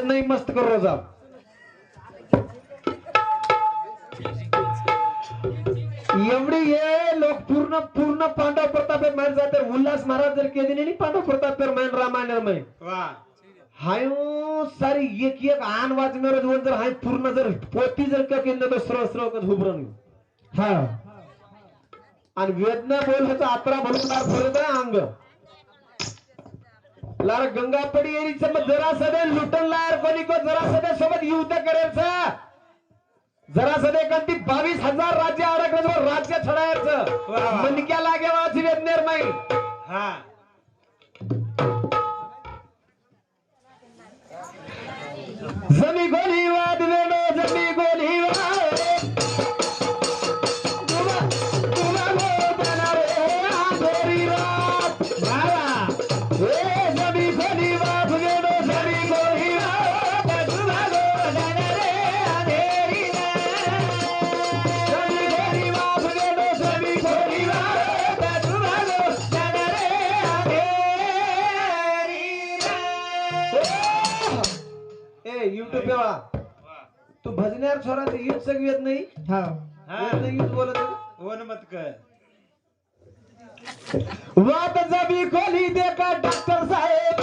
नाही मस्त करो रोजा. एवढी हे लोक पूर्ण पूर्ण पांडव प्रताप मान जाते उल्हास महाराज जर केली नाही पांडव प्रताप मान रामायण. मै वा. हाय सारी एक एक आन वाचणार दोन जर हाय पूर्ण जर पोती जर का केंद्र तर स्र स्र हुबरन हा. आणि वेदना बोल ह्याचा आत्रा भरून अंग. लार गंगा पडी येरी जरा सदे लुटन लार कोणी को जरा सदे सोबत युद्ध करायचं. जरा सदे कंती बावीस हजार राज्य अडकलं राज्य छडायचं. मनक्या लागे वाची वेदनेर माई हा. जमी गोली वाद वेडो जमी गोली तू भजण्यार छोराचं हीच सगळी येत नाही हा. हीच बोलत. वन मत कर वाट जबी खोली दे का डॉक्टर साहेब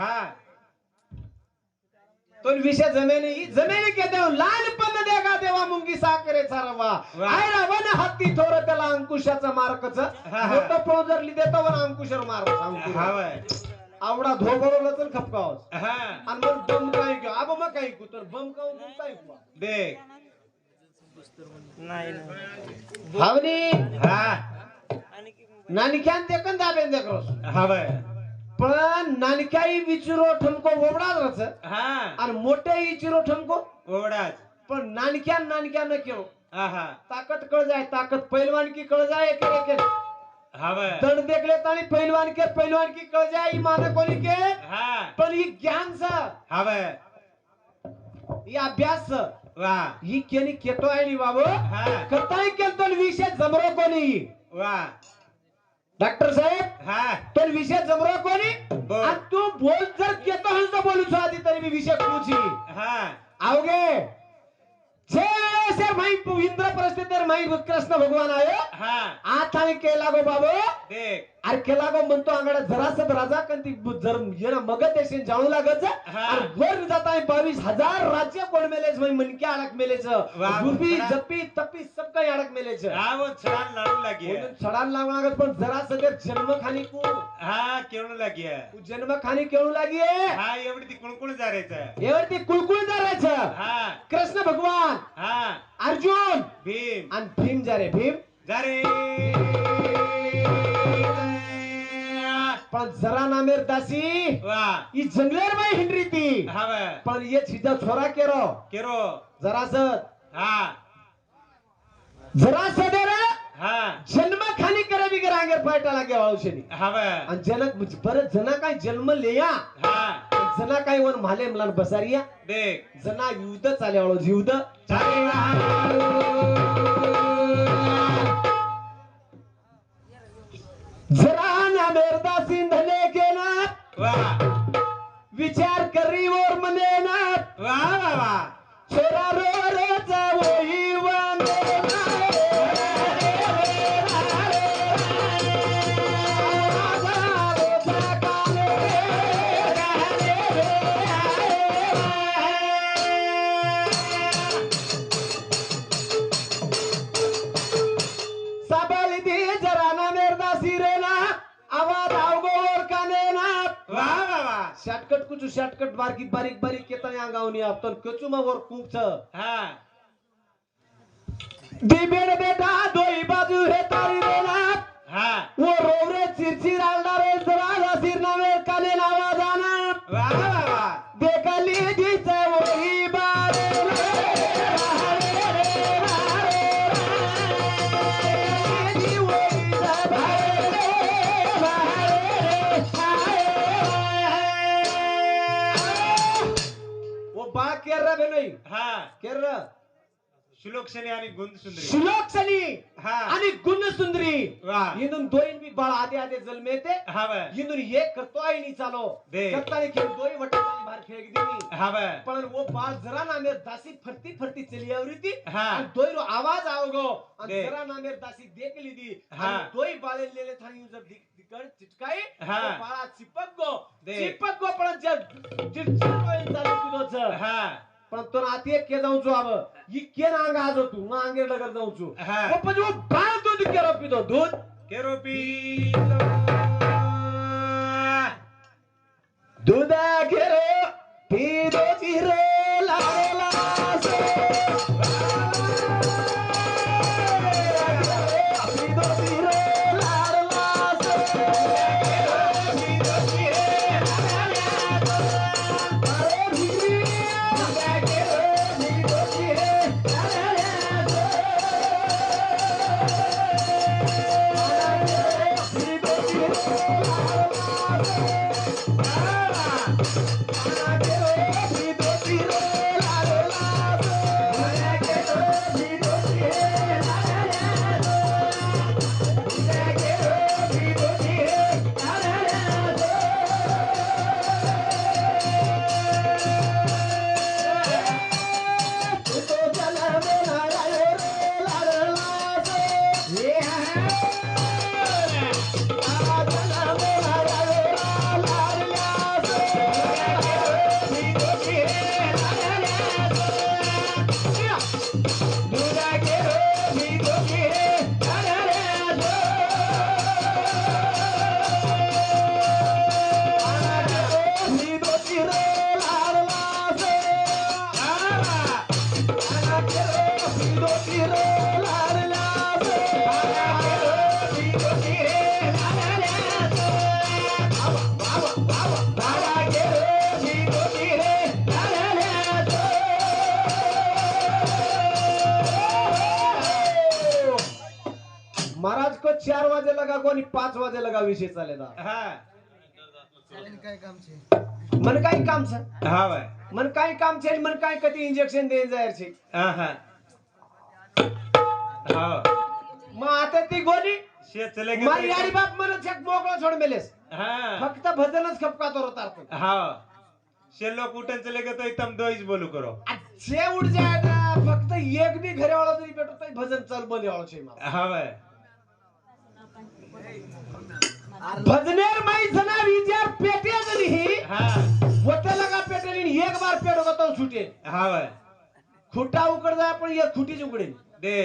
हा. तो विषय जमे नाही जमे नाही के देव लहानपण देगा देवा मुंगी साकरे रवा वा. आयरा वन हत्ती थोर त्याला अंकुशाचं मार्कच. मोठं पोजरली देतो वन अंकुशर मार्क हा वय. आवडा धोबळवलं तर खपकावस हा. आणि मग बम काय घेऊ आबा मग काय ऐकू? तर बम काऊ बम काय ऐकू? देख भावनी. हा. नानिक्यान ते कन दाबेन देखरोस हा वय. पण नानिकाई विचारो ठमको ओवडाच रच. हा. आणि मोठे विचारो ठमको? ओवडाच पण नानक्या नानक्या न केव. हा हा. ताकद कळ जाय ताकद पैलवान की कळ जाय एके एके. हा वय दंड देखले ताणी पैलवान के पैलवान की कळ जाय मान कोणी के हा. पण ही ज्ञान स. हा वय ही अभ्यास स. वा. ही केनी केतो आहे नी बाबू. हा. कताय केल विषय जमरो कोणी. वा. डॉक्टर साहेब हा. तो विषय जमरो कोणी? बर. आणि तू बोल जर केतो हंस बोलू छो आधी तरी मी विषय पूछी हा. आवगे जे से माई इंद्र परिस्थिती माई कृष्ण भगवान आयो. हा. आता आणि केला गो बाबू. देख. अरे केला गो म्हणतो अंगडा जरासत राजा कंती जर ये ना मगध देशील जाऊ लागत वर जात आहे बावीस हजार राज्य कोण मेलेच म्हणजे मनक्या अडक मेलेच. गुरबी जपी तपी सब काही अडक मेलेच. हा लाडू लागी म्हणून छडान लावून लागत पण जरा सगळं जन्म खानी कू. हा केवढं लागी तू जन्म खानी केळू लागी हा एवढी ती कुणकुण जारायचं एवढ ते कुळकुळ जारायचं हा. कृष्ण भगवान हा. अर्जुन. भीम. आणि भीम जा रे भीम. जा पण जरा नामेर दासी ही जंगलेर बाई हिंडरी ती. पण ये छिजा छोरा केरो. केरो. जरास हा. जरा सदर हा. जन्म खाली करे बिगर अंगेर पायटा लागे वय आणि जनक परत जना काय जन्म लेया? हा. जना काय वन म्हाले मलान बसारिया? देख. जना युद्ध चाले हळू युद्ध जरा विचार करी और मने ना. वा वा वा छोरा रो रो जावई सबल दी जरा ना मेरदा सिरेना. आवाज आवगो वा वा वा. शॉर्टकट कुछ शॉर्टकट बारीक बारीक बारीक केता या गावनी आपण कचुमा वर कुंच हा. दिबेड बेटा दोई बाजू हे तारी देना हा. वो रोवरे चिरचिर केर रे श्लोकशनी आणि गुंद सुंदरी श्लोकसनी हा आणि गुण सुंदरी वा इंदून दोन बी बाळ आदे आदे जन्मे ते हा बाय इंदून एक करतो आहे नी चालो दे. करताने खेळ दोन वटाने बाहेर खेळ दिनी पण वो बाळ जरा नामेर दासी फरती फरती चली आवरी ती आणि रो आवाज आवगो आणि दे. जरा नामेर दासी देख लीदी हा. आणि दोय बाळे लेले थानी जब दिकड चिटकाई हा. बाळा चिपक गो दे. चिपक गो पण जे चिडचिड होईल चालू तुझं हा पण तो नाती एक के जाऊं छु अब ई के नांग आज तू ना आंगे लगर जाऊं छु हा. वो पण वो बाळ दूध केरो पितो दूध? केरोपी दूध केरो पितो चिरो वाजेला का कोणी पाच वाजेला का विषय चालेल मन काय काम छे हा मन काय काम छे मन काय कधी इंजेक्शन देन जायर हा हो. मग आता ती गोली? मारी यारी बाप म्हणत चेक मोकळा सोड मेलेस. हा. फक्त भजनच खपकातो रोतार हा. हो. शेलो कुठं चले गए एकदम दोईच बोलू करो. अच्छे उठ जाय फक्त एक भी घरेवाला तरी भेटत भजन चल बोले छे हा भजनेर माई जना विचार पेटे जरी ही. तो लगा पेटे नहीं? एक बार पेट होता तो सुटे हा वो खुटा उकड जाय पण एक खुटी उकडेल दे.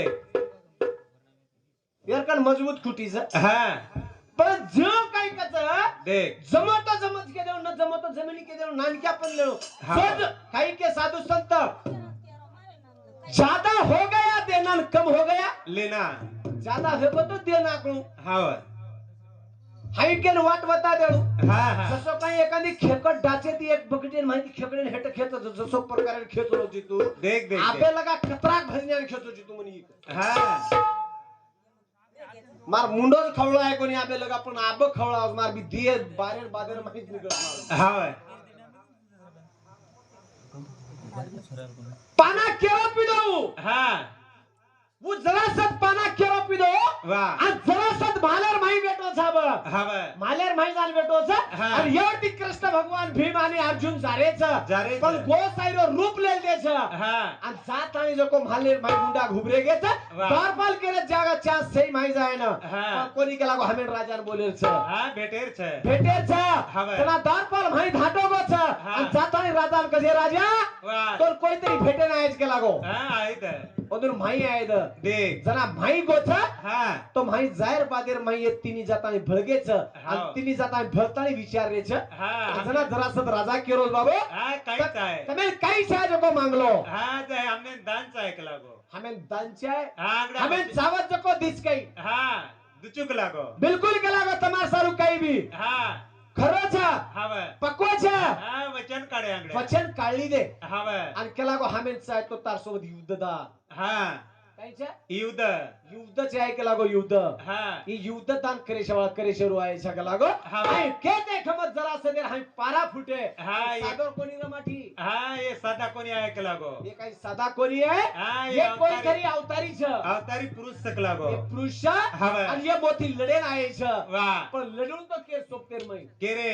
एरकण मजबूत खुटी सा हाँ. पर जो कहीं कता दे. जमत जमात के देऊ न जमाता जमीनी के देऊ नानक्या पण लेऊ सज कहीं के साधु संत. ज्यादा हो गया देना कम हो गया. लेना. ज्यादा हो तो देना को हाँ हाई के वाट बता देऊ जसं काही एखादी खेकट डाचे ती एक बकटी माहिती खेकडे हेट खेच जसं प्रकारे खेचलो होती तू. देख देख आपे लगा खतराक भजण्याने खेचो होती तू म्हणी. हा. मार मुंडोच खवळा आहे कोणी आपे लगा पण आब खवळा मार बी दिये बारेर बादेर माहीत निघत हा पाना केळं पिदो हा. वो जरासत पाना केळं पिदो वा आज जरासत भालेर माही बेटो बाय मालेर माही जाल बेटो छ. आणि एवढी कृष्ण भगवान भीम आणि अर्जुन जारे छ छ. पण गो साईरो रूप लेल दे छ हा। आणि जात आणि जो को मालेर माही गुंडा घुबरे छ. बारपाल केले जागा चान्स सही माही जाय ना हा. पण कोणी केला गो हमेन राजान बोलेल छ भेटेर छे छ बाय. त्याला दारपाल माही धाटो गो छ जात आणि राजान कसे राजा? वा तो कोणतरी भेटे नाही केला गो। हा आयत। अजून माही आहे द. देख जना माई गोथ. हा. तो माई जाहीर बागेर माई तिने जाताना भळगेच. हो. आणि तिने जाताना भळताना विचारेच जना जरा सत राजा केरोज बाबा. काय काय तुम्ही काय छा जको मांगलो. हा जाय हमने दान चा ऐकला दान चा हमें चावत जको दिस काही. हा दुचुक लागो. बिलकुल केला गो तमार सारू काही भी हा. खरच पक्वाच वचन काढे वचन काढली दे. हवं आणि केला गो हमेन चाय तो तार सोबत युद्ध दा हा. कायच्या? युद्ध. युद्धच आहे केला गो युद्ध. हा. ही युद्ध दान करे शेवा करे शेरू आहे सगळा गो हा. हाय, के ते खमत जरा असं हाय पारा फुटे. हा, सागर कोणी ना माठी हा हे साधा कोणी ऐकला गो हे काही साधा कोणी आहे? हा हे हे अवतारी. तरी अवतारीच. अवतारी पुरुष सकला गो हे पुरुष हा बा. आणि हे मोठी लढेन आहे छ. वा. पण लढून तो केर सोपतेर मै के रे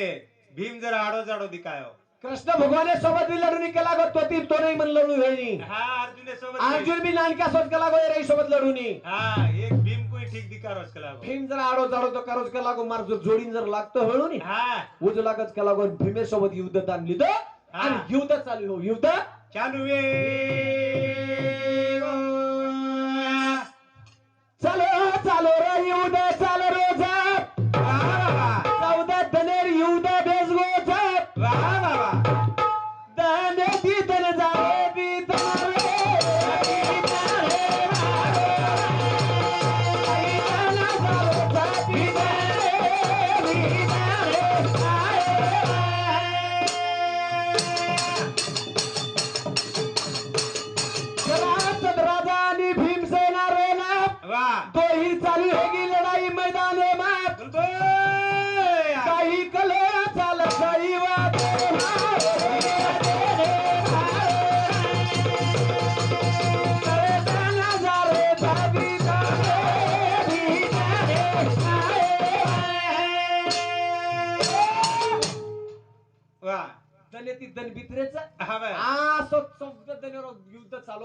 भीम जरा आडो जाडो दिकायो कृष्ण भगवाने सोबत बी लढून केला गो तो ती तो नाही म्हण लढू वेळी हा अर्जुने बी नानक्या सोबत केला गो रे सोबत लढून हा एक भीम ठीक केला जरा आडो जाडो तो करोज केला गो मार जर जोडीन जर लागतो हळून. हा. उज लागत केला गो भीमे सोबत युद्ध आणली तो आणि युद्ध चालू हो युद्ध. चालू. चालो चालो रे युद्ध चाल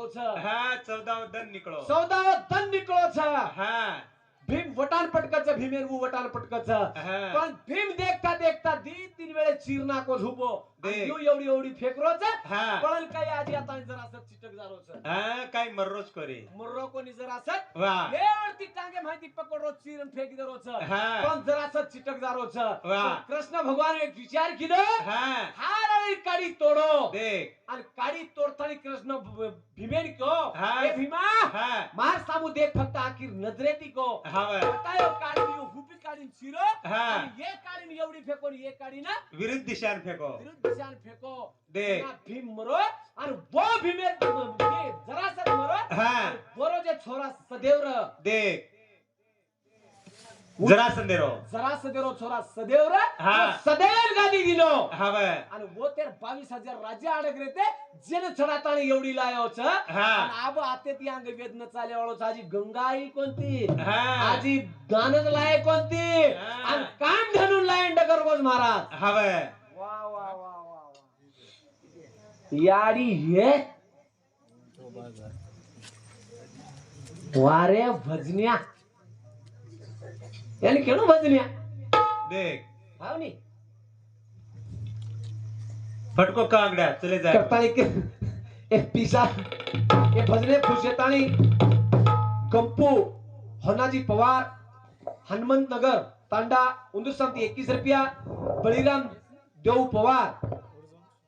युद्ध चालू छ हा चौदा दन निकळो चौदाव दन निकळो छ हा भीम वटान पटकच भीमेरबू वटान पटकच पण भीम देखता देखता दी तीन वेळे चिरणा को झुपो एवढी एवढी फेकरोच पण काही आजी आता जरा असं चिटक जारोच हा काय मर्रोच करे. मुर्रो कोणी जरा असं वा. एवढी टांगे माहिती पकडो चिरण फेक दरोच पण जरा असं चिटक जारोच. कृष्ण भगवान एक विचार केलं हा. हार काडी तोडो. देख आणि काडी तोडताना कृष्ण भीमेन को भीमा मार सामू देख फक्त आखिर नजरेती को. हा यो काढीन हा. आणि काढीन एवढी फेको आणि विरुद्ध दिशान फेको. विरुद्ध दिशान फेको. देख ना भीम मरो आणि बो सर मरो हा. आणि बरो जे छोरा सदैव र देख जरा संदेरो. जरा सदैव छोरा सदैव र. हा. सदैव गादी दिलो. हा बा. आणि वो तेर बावीस हजार राज्य अडक रेते जेने छडाताणी एवढी लायो छ हा. आणि आब आते ती अंग वेदन चाले वाळो आजी गंगा आई कोणती? हा. आजी दानच लाय कोणती? हा. आणि काम धरून लाय डगर गोज महाराज. हा बा. वा वा वा वा वा. याडी हे. वारे भजन्या. याने केलं भजन्या देख हाव नी फटको कांगड्या चले भजने खुशेतानी कंपू होनाजी पवार हनुमंत नगर तांडा उंदूर संती एकवीस रुपया बळीराम देव पवार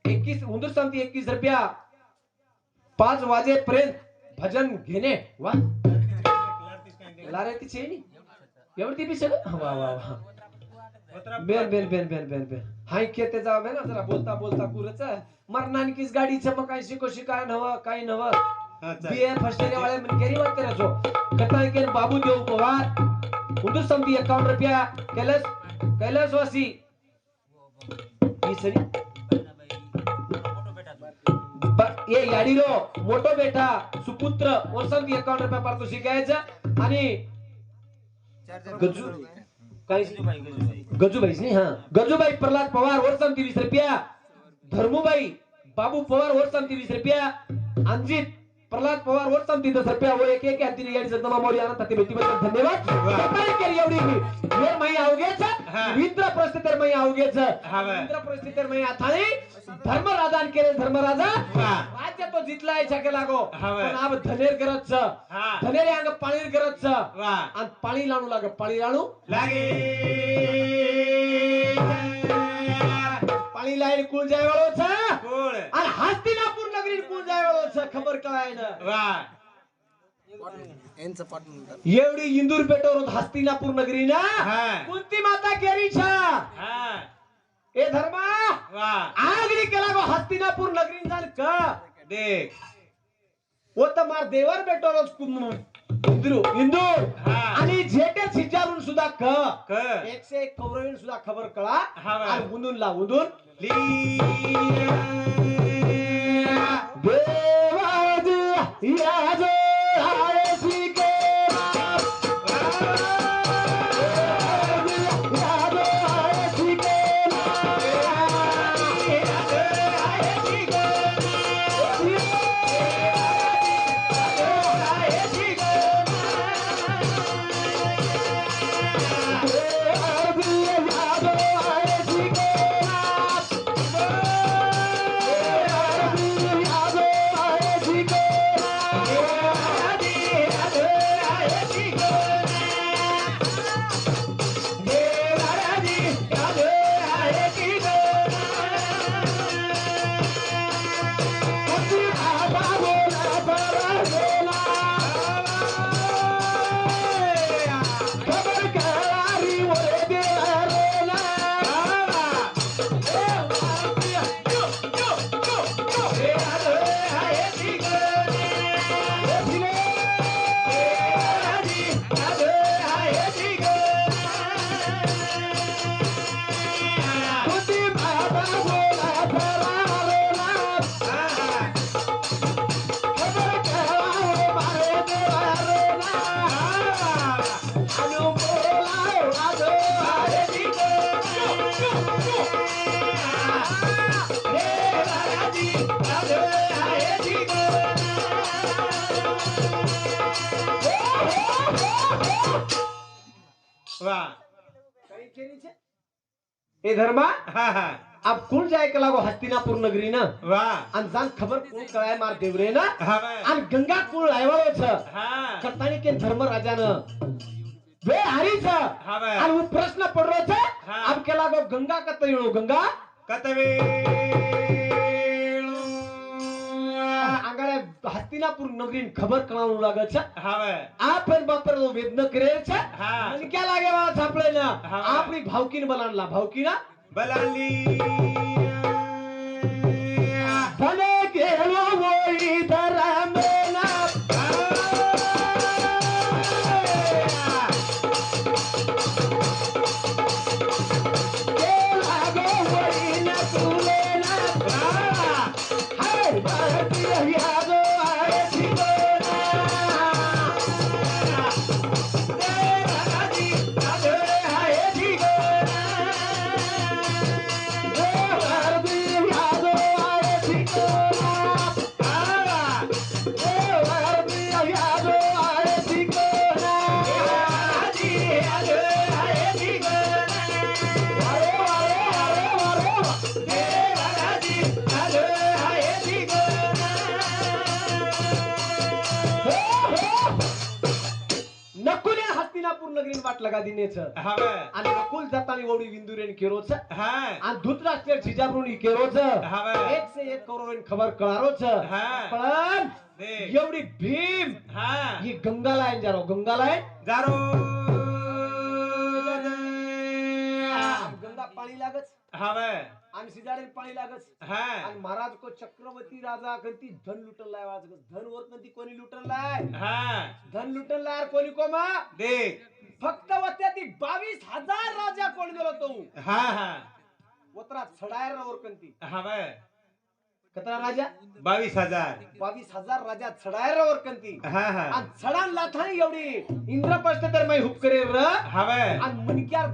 एकवीस उंदूर संती एकवीस रुपया पाच वाजेपर्यंत भजन घेणे वा लारे ती चेनी एवढी वा वा वा. बेन बेन बेन बेन बेन बेन हाय खेते जाव बे ना जरा बोलता बोलता कुरच मरनानकीच गाडी चमक काय शिको शिकाय नव काय नव. हा, चल. बी ए फर्स्ट इयर वाले मन गेरी बात करे जो. कताई के बाबू देव पवार उधर समती 51 रुपया. कैलाश कैलाश वासी. ई सरी. ये याडीरो मोठो बेटा सुपुत्र वसंत 51 रुपया पारितोषिक घ्यायचं. आणि गजू काय गजूबाईच नाही हा. गजूबाई प्रल्हाद पवार वर्षम तीस रुपया. धर्मूबाई बाबू पवार वर्षम तीस रुपया. अंजित प्रल्हाद पवार वर्षम तीस रुपया व एक एक अंतिम गाडी सदमा मोरी आनंद ताते भेटीबद्दल धन्यवाद. वा. सकाळी केली एवढी वेळ माई अवघेच. हा. विंद्र परिस्थितीर माई बा. विंद्र परिस्थितीर माई आथाणी धर्मराजान केले धर्मराजा. राज्य तो जितला याच्या केला गो हा बा. पण आब धनेर करत हा. धनेर अंग पाणी करत वा. आणि पाणी लावू लाग पाणी लावू लागे. पाणी लाईन कुळ जाय वाळो छ कोळ आणि हस्तिनापूर नगरी कोण जाय खबर काय ना एवढी इंदूर पेटवर होत हस्तिनापूर नगरी ना कोणती माता केरी छा ए धर्मा! आगरी केला गो हस्तिनापूर नगरी झाल का? देख. वो तमार देवर बेटवर इंदूर इंदूर. आणि झेटे सिजारून सुद्धा क. एकशे एक कौरवीन सुद्धा खबर कळा. आणि उंदून ला उंदून. लिया देवाजी खबर वा. ए धर्मा. हा हा. अब कुण जाए के लागो हस्तिनापुर नगरी ना. वा. आणि जान खबर कोण कळाय मार देवरे ना. हा. आणि गंगा कुळ लायवाळो छ. हा. करतानी के धर्म राजानं. वे हारी छ. हा. आणि वो प्रश्न पडरो छ. हा. अब के लागो गंगा कत येळो गंगा? कतवेळू હસ્તિનાપુર નગરીની ખબર કણાવું લાગે છે? હવે. આ ફેર બાપર તો વેદન કરે છે? હા. મને ક્યાં લાગે વાળા છાપડે ને આપણી ભાવકીન બલાનલા ભાવકીના? બલાલી ભલે કે लगा दिनेच हा बा. आणि नकुल जातानी ओढी विंदुरेन केरोच हा आणि धृतराष्ट्र जिजाब्रुनी केरोच हा बा. एक से एक करोड खबर कळारोच हा. पण. एवढी भीम हा गंगालायन जारो गंगालायन जारो गंगा पाणी लागच हा बा. आणि सिजाडे पाणी लागच. हा. आणि महाराज को चक्रवर्ती राजा कंती धन लुटलाय वाज धन वर कंती कोणी लुटलाय हा. धन लुटलाय कोणी कोमा? देख फक्त वत्या ती बावीस हजार राजा कोण गेलो तो. हा हा. वत्रा छडायर वर कंती हा. कतरा राजा? बावीस हजार. बावीस हजार राजा छडायर वर कंती हा हा. आणि छडान लाथानी एवढी इंद्रप्रस्थ तर मै हुप करे र. हा. आणि मनक्यार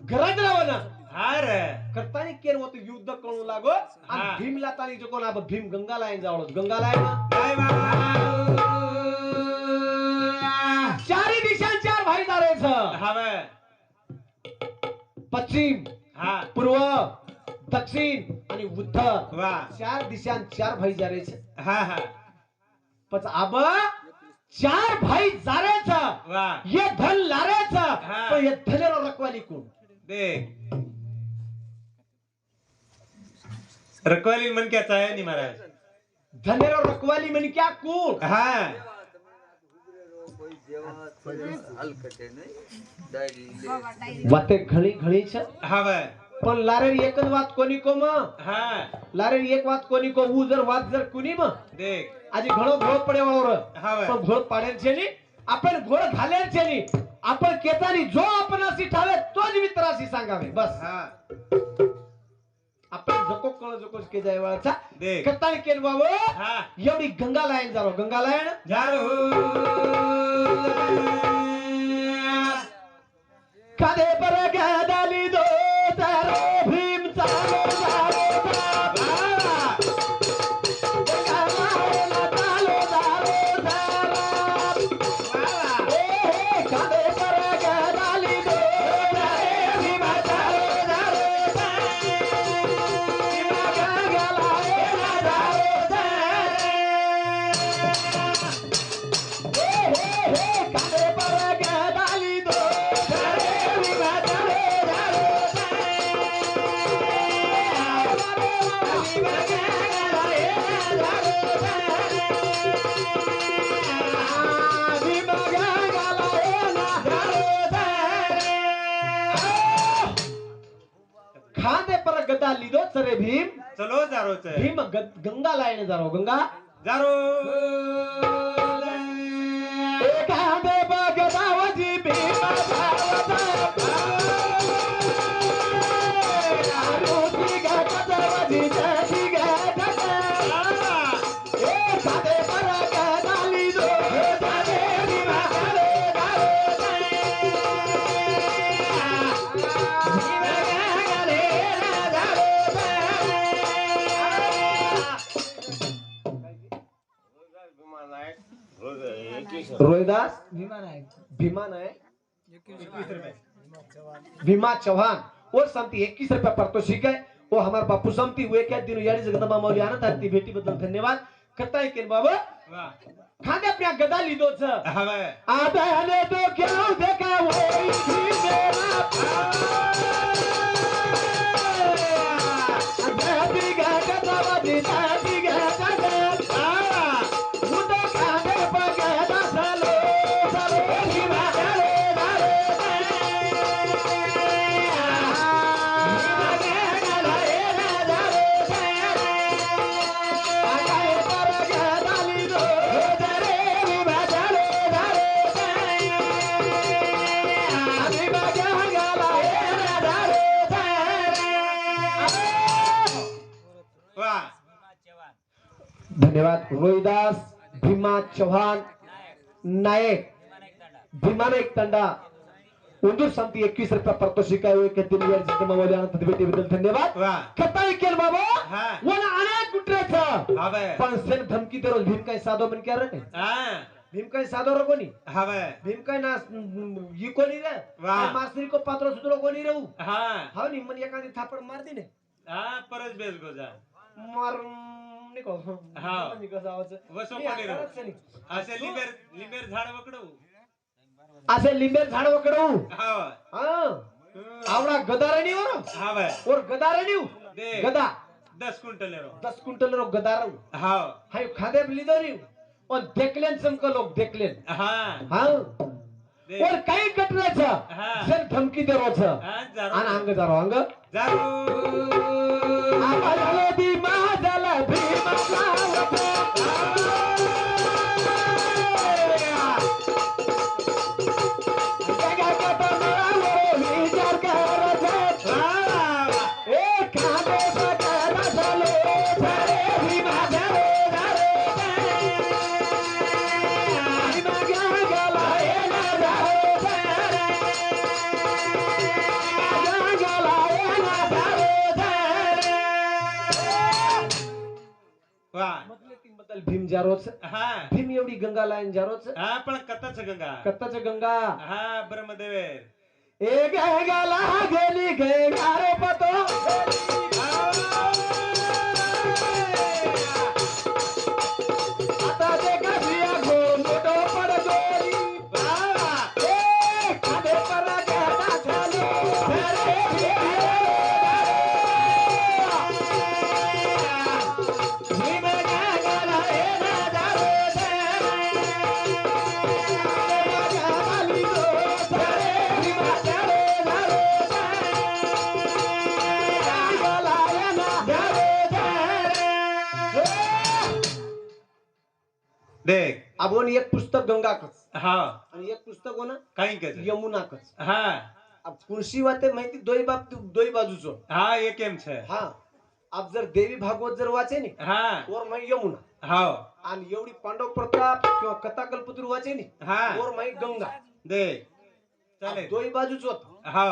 गरज रावना. हा रे करतानी केर होत युद्ध करू लागो? आणि हा. भीम लातानी जो कोण अब भीम गंगा लाईन जावळत गंगा लाईन जय बा. चारी दिशां चार भाईदारे छ हा बा. पश्चिम हा. पूर्व दक्षिण आणि उत्तर. वा. चार दिशां चार भाई जारे छ हा हा. पच अब चार भाई जारे छ वा. ये धन लारे छ हा. पण ये धनेरो रखवाली कोण? देख रखवाली मन क्या चाहे नहीं महाराज? रो रखवाली मन क्या कूट? हाँ. वाते घडी घडी छ। हवे पण लारे एकच बात कोणी को मा? हा. लारे एक बात कोणी को ऊ जर वाद जर कुणी मा? देख. आजी घणो घोळ पडे वावर. हवे पण घोळ पाडेल छे नी? आपण घोड घालेल छे अपन आपण केतानी जो आपण असी ठावे तोच मित्राशी सांगावे. बस. हा. आपण जको कळ जको के जाय वाळचा देख. कत्ताणी केल बाबा. हा. एवढी गंगा लायन जारो गंगा लायन कादे पर गदाली दो गंगा लाईन जारो गंगा जारो भीमा चौहान और समती इक्कीस रुपया पारितोषिक है वो हमारे बापू समती हुए क्या? दिन यारी जगदंबा मौली आनंद आरती भेटी बदल धन्यवाद। करता है केन बाबा वा खांदे अपने गदा लीधो छ हा भाई आता ने तो क्या देखा वो थी मेरा रोहिदास भीमा चव्हाण नायक भीमा नायक तंडा. उंदूर संती एकवीस रुपया पारितोषिक धन्यवाद. कताई केल बाबा. अनेक पण सेन धमकी रोज. भीम काय साधो म्हण क्या रे भीम काय साधो रो कोणी? भीम काय ना ही कोणी रे. मास्त्री को पात्र सुधरो कोणी रे हा. नि मन एखादी थापड मार दे ने हा परत बेस गोजा. मार वसो. असे लिंबेर लिंबेर झाड वकडू असे लिंबेर झाड वकडू हा. हा. आवडा गदारणी वर हा और दे. गदा. दस क्विंटल रो दस क्विंटल रो गदार हा. हाय खादे लिदरी और देखलेन समक लोग देखलेन. हा. हा. दे. और काही कटरायचं हा. जर धमकी दे रोज हा आणि जारो अंग. जारो. अंग जारो भीम जारोच. हा. भीम एवढी गंगा लाईन जारोच. हा पण कथाच गंगा. कत्ताच गंगा. हा ब्रह्मदेवेर. ए गंगाला गेली गंगारे पतो. आपण एक पुस्तक गंगाकच हा आणि एक पुस्तक हो ना काही कच यमुनाकच हा अब कुणशी वाते माहिती दोई बाप दोई बाजूचो हा એ કેમ છે हा आप जर देवी भागवत जर वाचे नी हा वर माही यमुना हाव आणि एवढी पांडव प्रताप किंवा कथा कल्पतरू वाचे नी हा वर माही गंगा देख अब चालेल दोई बाजूच होत हा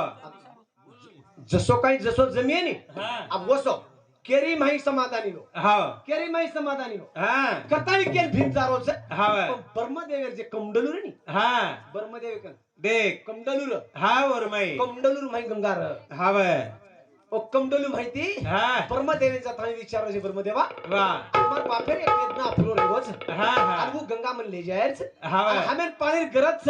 जसो काही जसो जमी आहे नी हा अब वसो केरी माही समाधानी लो हाव केरी माही समाधानी लो हा. कथाळी केल भीमचारो हाव ब्रह्मदेव जे कमडलूर नी? हा. ब्रह्मदेव कन देख. कमडलूर. हा वरमाई. कमडलूर माही गंगार हाव ఒక్కండోలు माहिती? బ్రహ్మదేవేचा थाळी विचारायचे ब्रह्मदेवा. बापेर आपलो रोज. गंगा म्हणले जायच हमेन पाणी गरज.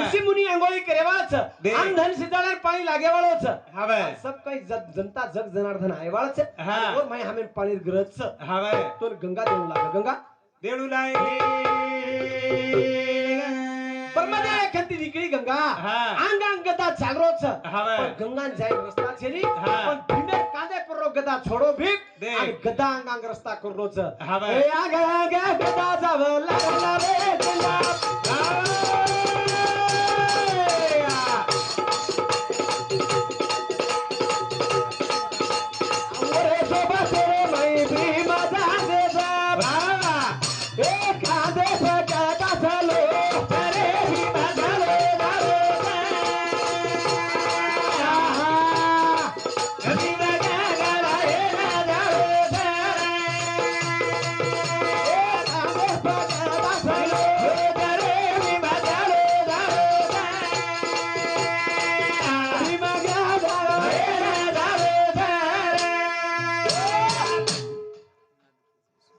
ऋषी मुनी अंगोळी करेवाच धन सिद्धाला पाणी लागेवाळच. सब काही जनता जग जनार्दन आयवाळच और हमेन पाणी गरज. हवे तो गंगा देऊ लाग गंगा. देऊ लागली ब्रह्मदेव खंती निकळी गंगा. હવે પણ ગંગા જાય રસ્તા છે ની હા. પણ ભીમે કાંદે પરરો ગદા છોડો ભીમ દે. અને ગદા આંગ આંગ રસ્તા કરરો છે હવે. એ આંગ આંગ ગદા જાવ લાગલા રે ગંગા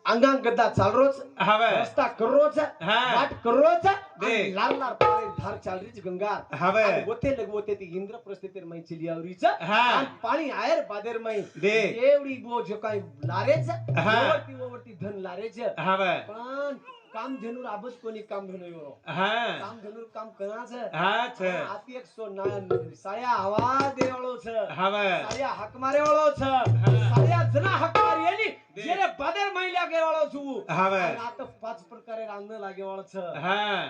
अंगांग गद्दा चालरोच हवे रस्ता कररोच वाट दे. लाल लाल पारे धार चालरीच गंगार. हवे गोते लगवते ती इंद्र प्रस्थितीर मै चिलियावरीच पाणी आयर बादेर मै एवढी बो जो काय लारेच ओवरती ओवरती धन लारेच. हवे पण काम धनुर आबस कोणी काम धेनू यो काम धनुर काम कनाच आती एक सो नायन साया हवा देवळोच. हवे साया हक मारे वळोच साया રચના હકાર એની જેને બદર મહિલા કેવાળો છું. હવે. આ તો પાંચ પ્રકારે રાંધણ લાગેવાળો છે. હા.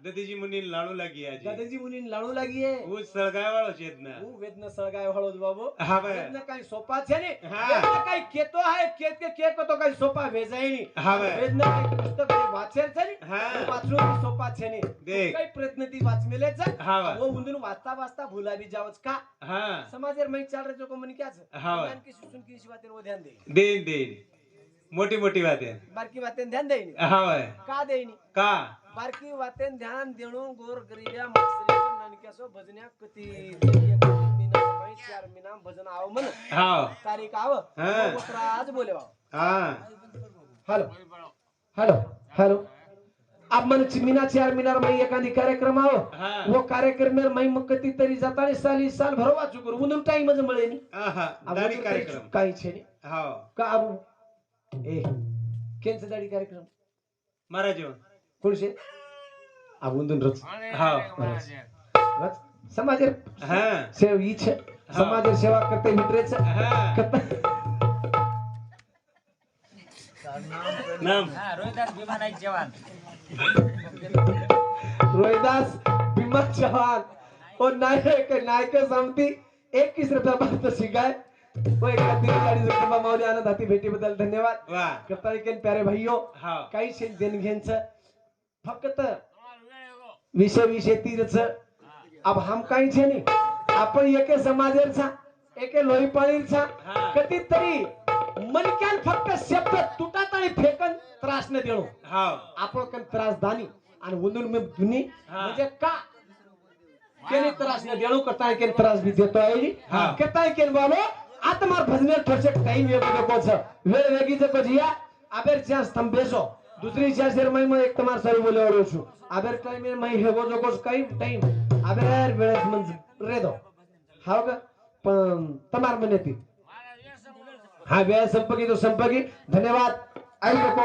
दधीची मुनी लाळू लागी आहे दधीची मुनी लाळू लागी आहे. ऊस सळगाव चेत ना. ऊ वेदन सळगाव हळूच बाबो. वेदन काही सोपा छे नी. हा. काही केतो आहे केत के केत तो काही सोपा भेजाई नी हा बाय वेदन काही पुस्तक हे वाचेल छे नी हा. वाचू सोपा छे नी. देख. काही प्रयत्न ती वाच मिले छे हा बाय वो उंदन वाचता वाचता भुलाबी जावच का? हा. समाजर मई चाल रे जो को मन क्या हा बाय की सुसुन की शिवाते वो ध्यान दे दे दे मोठी मोठी बात आहे बारकी बात ध्यान देईनी. हा बाय का देईनी? का? पारखी वातेन ध्यान देणू गोर गरिब्या मासरी नानक्यासो भजन्या कती. चार मीना भजन आव म्हण. तारीख आव. आज बोले हॅलो. हॅलो. हॅलो. आप मन मीना चार मिनार माई एखादी कार्यक्रम आव. वो कार्यक्रम माई मग कधी तरी जाताने साली साल भर वाचू करू. उन्हून टाइम मज मळे कार्यक्रम. काही छे नी का अब ए केनचा दाडी कार्यक्रम? महाराज थोडेसे आगून दोन रच समाज सेव समाज सेवा करते मित्रेच. रोहिदास विमानाचे जवान रोहिदास भीमा चव्हाण. ओ नायक नायक समती. एकवीस रुपया भारत शिकाय व एका दिलदारी जोतिबा आनंद हाती भेटीबद्दल धन्यवाद. प्यारे भाईयो. हा. काही देणघेणचं फक्त विषय विषय तीरच. अब हम काही छे नी आपण एके समाजेरचा एके छा कधी तरी मनक्यान फक्त शब्द तुटात आणि फेकन त्रास न देणो आपण कन त्रास दानी आणि उंदून मी दुनी. म्हणजे का? केली त्रास न देणो करताय के त्रास भी देतो आहे केताय केने बाबो आत्मार भजने ठरसे काही वेगळं कोच वेळ वेगळीचं कोच या आबेर चान्स थंबेसो दूसरी च्या शेर मै मैं एक तमार सरी बोले वाळो छु अबे टाइम में मैं हेगो जोको कई टाइम आबेर मन म्हणजे रेदो हाव का? पण तमार मने ती हा वेळ संपकी तो संपकी धन्यवाद. आई लोको